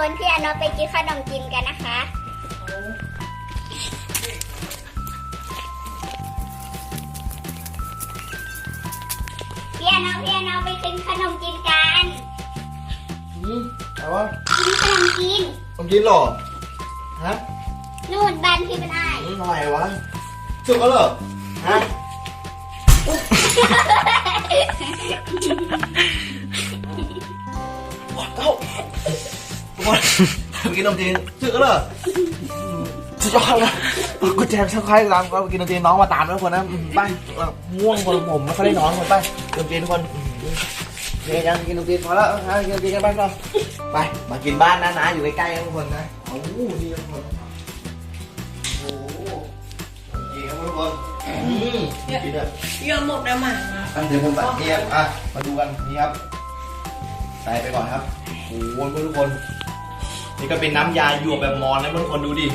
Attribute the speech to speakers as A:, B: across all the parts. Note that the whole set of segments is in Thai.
A: วนพี่อนนไปกินขนมจีนกันนะคะ พี่อนนพี่อนนไปกินขนมจีนกัน
B: อืมเอาวะ
A: กินขนมจีน
B: ขนมกินหรอ ฮะ
A: นู่นบ้านพี่เป็นไอ้
B: ทำไรวะจุกแล้วเหรอ ฮะ哇！哦。 ทุกคนไปกินนมจีนสุกแล้วเหรอสุดยอดเลยกูแจมสักครั้งตามก็ไปกินนมจีนน้องมาตามแล้วทุกคนนะอืมไปเออง่วงคนผมไม่ค่อยได้นอนคนไปนมจีนทุกคนอืมเนี่ยยังกินนมจีนพอแล้วฮะกินนมจีนกันไปก่อนไปมากินบ้านนะนะอยู่ใกล้ๆนะทุกคนนะโอ้โหดีทุกคนโอ้โหดีครับทุกคนอืมกินอะ
C: ยอมหมดแล้วมา
B: อะเดี๋ยวผมตัดเทียบอะ มาดูกันนี่ครับ ใส่ไปก่อนครับ โอ้โหทุกคน นี่ก็เป็นน้ำยาหยวกแบบมอนนะทุกคนดูดิ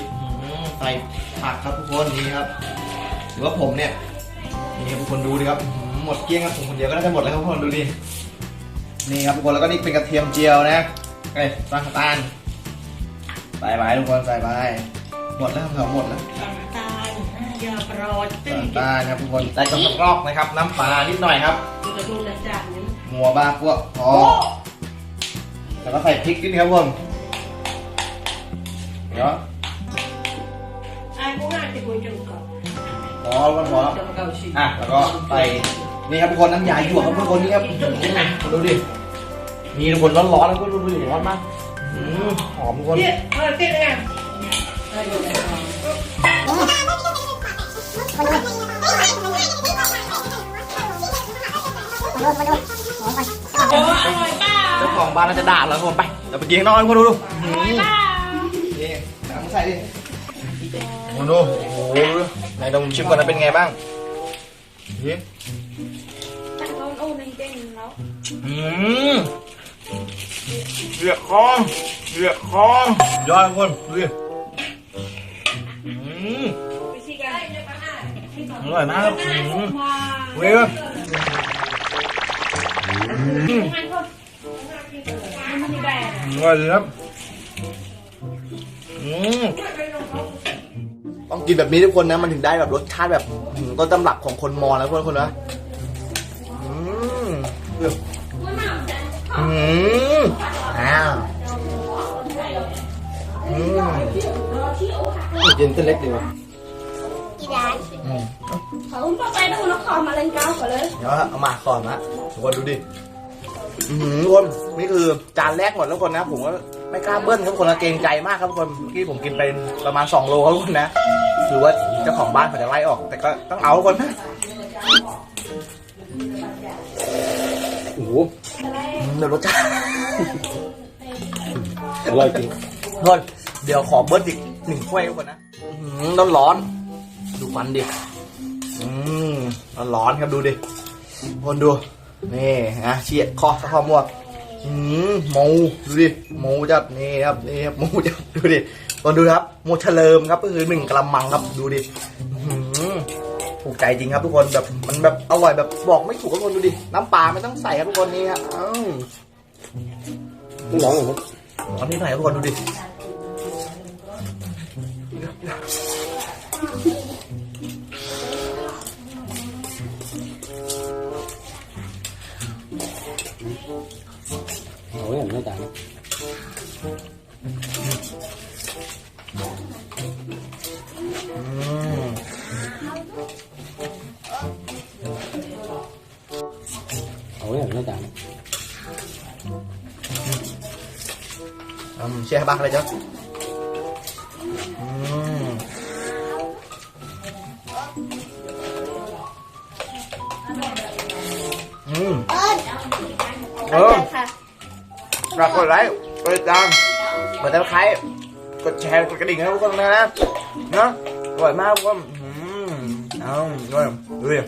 B: อืมใส่ผักครับทุกคนนี่ครับหรือว่าผมเนี่ยนี่ครับทุกคนดูดิครับอืมหมดเกลี้ยงครับผมคนเดียวก็น่าจะหมดแล้วครับทุกคนดูดินี่ครับทุกคนแล้วก็นี่เป็นกระเทียมเจียวนะไอ้ปลากระตานใส่ไปทุกคนใส่ไปหมดแล้วครับหมดแล้ว
C: น้ำตาลยาปรอดตึ้ง
B: น้ำตาลครับทุกคนใส่กระรอกนะครับ น้ำปลานิดหน่อยครับ
C: กระดูกจานนี้
B: หัวบ้าพวกพอแล้วก็ใส่พริกนิดนึงครับผมเดี๋ยว
C: ไอ้พวกนั้นจะคุยกัน ก่อน
B: พอแล้วพอแล้ว
C: จะมาเกาชิ
B: อะแล้วก็ใส่นี่ครับทุกคนน้ำยาหยวกครับทุกคนนี่ครับดูดินี่ทุกคนร้อนๆแล้วก็ดูดิร้อนมากอืมหอมทุกคน
C: เนี่ยเออเต้นไงเออโอ้ยอร่อยเปล่า
B: เจ้าของบ้านน่าจะด่าเราครับผมไปเดี๋ยวไปกินข้างนอกให้ทุกคนดูดูอืมนี่น้ำ ใส่ดิมาดูโอ้โหไหนลองชิมก่อนนะเป็นไงบ้างนี่
A: ตั้งโน้นโอ้ในเต้นแล้ว
B: อืมเรียกคอเรียกคอยอดทุกคนดูดิอืม
C: ไปชิกัน
B: อร่อยมากครับอืมเว้ยครับอืม
C: มันมีแบรนด์
B: อร่อยเลยครับอื มต้องกินแบบนี้ทุกคนนะ มันถึงได้แบบรสชาติแบบอืมต้นตำรับของคนมอญนะทุกคนนะอืมอืมอ้าวอืมกินเส้นเล็กดีกว่า
A: กี่ร้าน
B: อืม
A: เขาบอกไปดูนครมาเล่นเก้าก่อนเลย
B: เดี๋ยวเอามาก่อนนะทุกคนดูดิ อือหือทุกคนนี่คือจานแรกหมดแล้วคนนะ ผมก็ไม่กล้าเบิ้ลครับคนละเกรงใจมากครับทุกคนเมื่อกี้ผมกินไปประมาณ 2 โลครับทุกคนนะคือว่าเจ้าของบ้านเขาจะไล่ออก แต่ก็ต้องเอาทุกคนนะโอ้โหอืมเดี๋ยวรสชาติ
D: อร่อยจริง
B: ทุกคนเดี๋ยวขอเบิ้ลอีกหนึ่งถ้วยทุกคนนะร้อนร้อนๆดูฟันดิอืมร้อนร้อนๆครับดูดิทุกคนดู นี่นะเฉียดคอข้อมวกอืมหมูดูดิหมูจัดนี่ครับนี่ครับหมูจัดดูดิตอนดูครับหมูเฉลิมครับก็คือหนึ่งกะละมังครับดูดิหือถูกใจจริงครับทุกคนแบบมันแบบอร่อยแบบบอกไม่ถูกทุกคนดูดิน้ำปลาไม่ต้องใส่ครับทุกคนนี่ครับอ้าว
D: นี่น้องผม
B: ตอนนี้ไหนครับทุกคนดูดิ
D: เอาไว้อย่างนี้จาน
B: อื ฝากกดไลค์กดติดตามกดติดตามกดแชร์กดกระดิ่งให้ทุกคนนะนะเนาะอร่อยมากทุกคนอืมเอาด้วยดูดิ